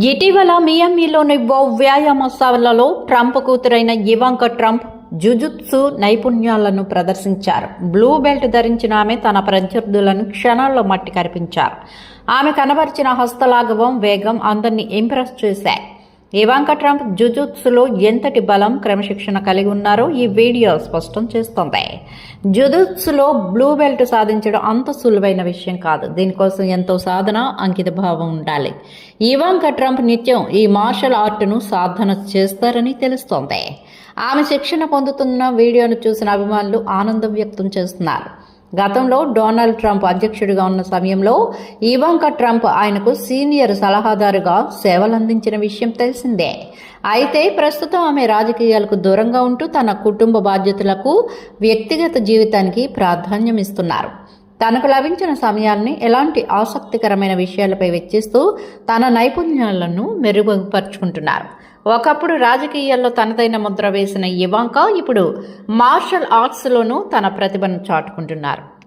ఇటీవల మియామిలోని ఓ వ్యాయామశాలలో ట్రంప్ కూతురైన ఇవాంక ట్రంప్ జుజుత్సు నైపుణ్యాలను ప్రదర్శించారు. బ్లూ బెల్ట్ ధరించిన ఆమె తన ప్రత్యర్థులను క్షణాల్లో మట్టి కరిపించారు. ఆమె కనబరిచిన హస్తలాఘవం వేగం అందరినీ ఇంప్రెస్ చేశాయి. ఇవాంక ట్రంప్ జుజుత్సులో ఎంతటి బలం క్రమశిక్షణ కలిగి ఉన్నారో ఈ వీడియో స్పష్టం చేస్తోంది. జుజుత్సులో బ్లూ బెల్ట్ సాధించడం అంత సులువైన విషయం కాదు. దీనికోసం ఎంతో సాధన అంకిత భావం ఉండాలి. ఇవాంక ట్రంప్ నిత్యం ఈ మార్షల్ ఆర్ట్ను సాధన చేస్తారని తెలుస్తోంది. ఆమె శిక్షణ పొందుతున్న వీడియోను చూసిన అభిమానులు ఆనందం వ్యక్తం చేస్తున్నారు. గతంలో డొనాల్డ్ ట్రంప్ అధ్యక్షుడిగా ఉన్న సమయంలో ఇవాంకా ట్రంప్ ఆయనకు సీనియర్ సలహాదారుగా సేవలందించిన విషయం తెలిసిందే. అయితే ప్రస్తుతం ఆమె రాజకీయాలకు దూరంగా ఉంటూ తన కుటుంబ బాధ్యతలకు వ్యక్తిగత జీవితానికి ప్రాధాన్యం ఇస్తున్నారు తనకు లభించిన సమయాన్ని ఎలాంటి ఆసక్తికరమైన విషయాలపై వెచ్చిస్తూ తన నైపుణ్యాలను మెరుగుపరుచుకుంటున్నారు. ఒకప్పుడు రాజకీయాల్లో తనదైన ముద్ర వేసిన ఇవాంకా ఇప్పుడు మార్షల్ ఆర్ట్స్లోనూ తన ప్రతిభను చాటుకుంటున్నారు.